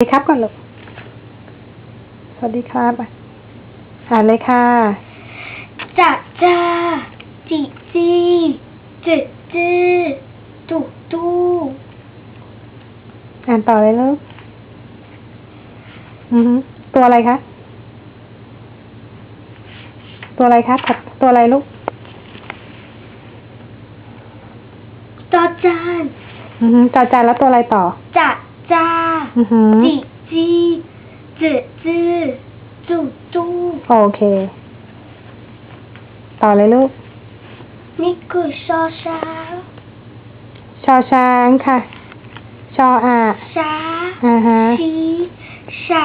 สวัสดีครับก่อนลูก สวัสดีครับอะอ่านเลยค่ะจะจ้าจีจีจืดจืดตุตูอ่านต่อเลยลูก อือฮึตัวอะไรคะ ตัวอะไรคะถัดตัวอะไรลูกจอจาน อือฮึจอจานแล้วตัวอะไรต่อจะ จ้าอือฮึจีจีจืดจืดตุตูโอเค ต่อเลยลูก นี่คือชอช้างชอช้างค่ะ ชออาช้าอ่าฮะ ชีชา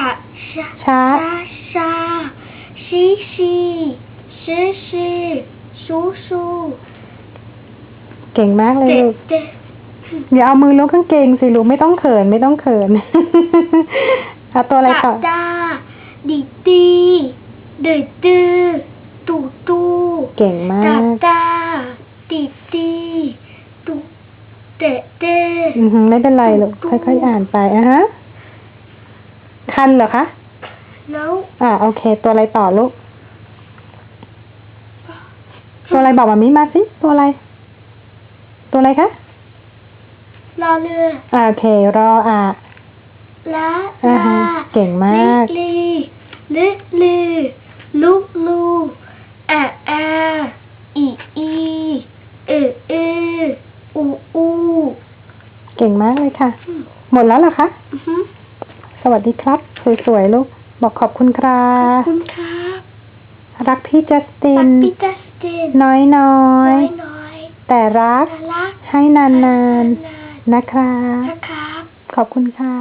ชาช้า ชาชีชีชิชิชูชูเก่งมากเลยเด็ลูดกเด็ด อย่าเอามือล้วงกางเกงสิลูกไม่ต้องเขินไม่ต้องเขินเอาตัวอะไรต่อดาดีดีดืดดือตูตูเก่งมาดากดาดีดีตูเดเดอือฮึไม่เป็นไรลูกค่อยๆอ่านไปอะฮะคันเหรอคะแล้วอ่าโอเค ตัวอะไรต่อลูกตัวอะไรบอกมามิมาสิตัวอะไร ตัวอะไรคะ รอเรืออ่าโอเครออ่าละอ่าลาฮะเก่งมากลีลีลีลูลูอะอาอีอีเอเออูอูเก่งมากเลยค่ะ หมดแล้วเหรอคะ อือฮึสวัสดีครับ สวยๆลูก บอกขอบคุณครัขอบบคุณครับรักพี่จัสติปัน กปิตัสเตนน้อยน้อยๆน้อยแต่รัก น่ารักให้นานนานๆ นะครับ นะครับ ขอบคุณค่ะ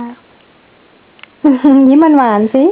ยิ้มหวานๆสิ